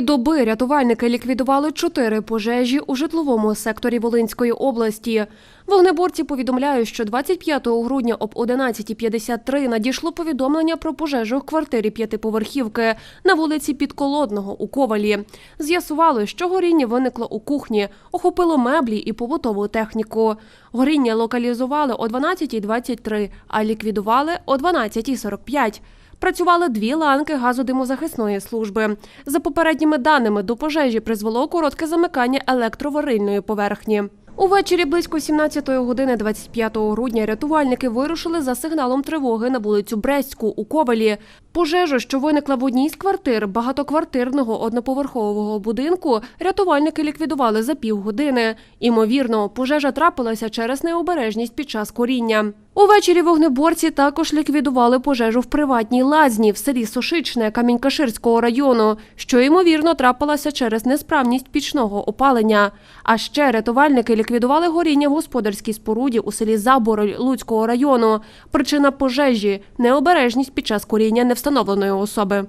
доби рятувальники ліквідували чотири пожежі у житловому секторі Волинської області. Вогнеборці повідомляють, що 25 грудня об 11.53 надійшло повідомлення про пожежу в квартирі п'ятиповерхівки на вулиці Підколодного у Ковалі. З'ясували, що горіння виникло у кухні, охопило меблі і побутову техніку. Горіння локалізували о 12.23, а ліквідували о 12.45. Працювали дві ланки газодимозахисної служби. За попередніми даними, до пожежі призвело коротке замикання електроварильної поверхні. Увечері близько 17 години 25 грудня рятувальники вирушили за сигналом тривоги на вулицю Брестську у Ковалі. Пожежу, що виникла в одній з квартир багатоквартирного одноповерхового будинку, рятувальники ліквідували за півгодини. Імовірно, пожежа трапилася через необережність під час коріння. Увечері вогнеборці також ліквідували пожежу в приватній лазні в селі Сошичне Камінькаширського району, що ймовірно трапилася через несправність пічного опалення. А ще рятувальники ліквідували горіння в господарській споруді у селі Забороль Луцького району. Причина пожежі необережність під час коріння невстановленої особи.